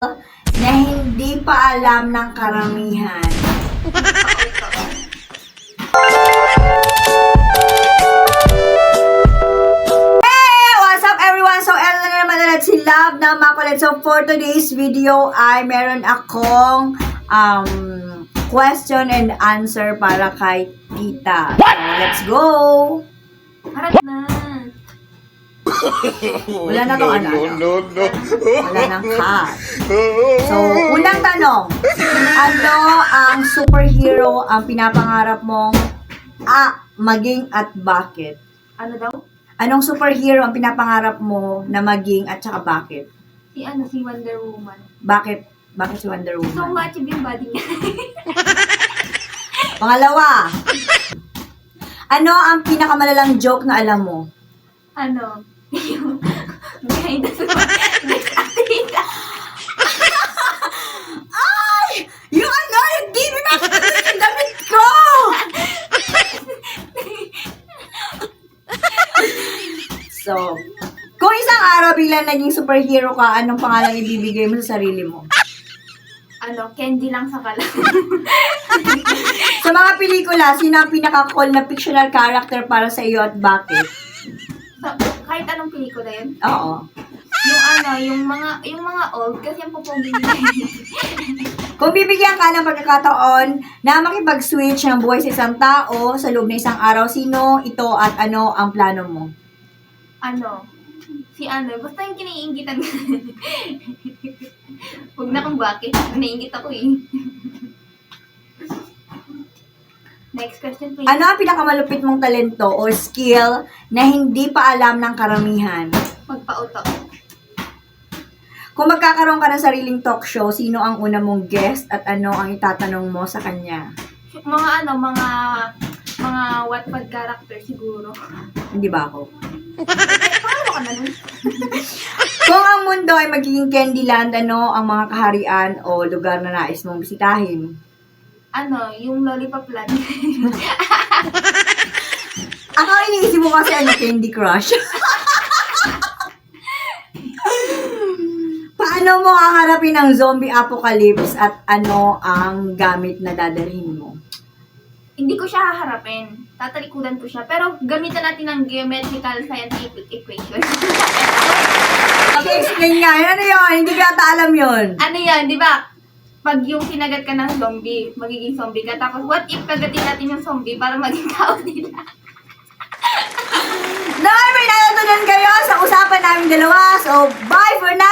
na hindi pa alam ng karamihan. Hey! What's up everyone? So, eto na naman ulit si Love na makulit. So, for today's video ay meron akong um, question and answer para kay Tita. So, let's go! Harap na. Wala na tong ano, no, no, no. Wala nang cut. So, unang tanong. Ano ang superhero ang pinapangarap mong ah, maging at bakit? Ano daw? Anong superhero ang pinapangarap mo na maging at saka bakit? Si ano, si Wonder Woman. Bakit? Bakit si Wonder So, Woman? ma-achieve yung body niya. Pangalawa. Ano ang pinakamalalang joke na alam mo? ano? Behind the acting. Ay! Yung ano, yung TV na yung damit ko! so, kung isang araw biglang naging superhero ka, anong pangalan ibibigay mo sa sarili mo? ano, candy lang sa kalam. Sa mga pelikula, sino ang pinaka-cool na fictional character para sa iyo at bakit? Kahit anong pelikula yun. Oo. Yung ano, yung mga, yung mga old, kasi ang pupogi nila. Kung bibigyan ka ng pagkakataon na makipag-switch ng buhay sa isang tao sa loob ng isang araw, sino ito at ano ang plano mo? ano, si ano, basta yung kiniingitan. Huwag na kung bakit. Naiingit ako eh. Next question please. Ano ang pinakamalupit mong talento o skill na hindi pa alam ng karamihan? Magpauto. Kung magkakaroon ka ng sariling talk show, sino ang una mong guest at ano ang itatanong mo sa kanya? Mga ano, mga mga Wattpad character siguro. Hindi ba ako? Paano ka na nun? Kung ang mundo ay magiging Candyland, ano ang mga kaharian o lugar na nais mong bisitahin? Ano, yung lollipop land. Ako iniisip mo kasi ano, Candy Crush. Paano mo haharapin ang zombie apocalypse at ano ang gamit na dadalhin mo? Hindi ko siya haharapin. Tatalikudan ko siya. Pero gamitan natin ng geometrical scientific equation. Pag-explain nga, ano yun? Hindi ko yata alam yun. ano yan, di ba? Pag yung kinagat ka ng zombie, magiging zombie ka. Tapos, what if kagatin natin yung zombie para maging tao nila? Dahil may natutunan kayo sa usapan namin dalawa. So, bye for now!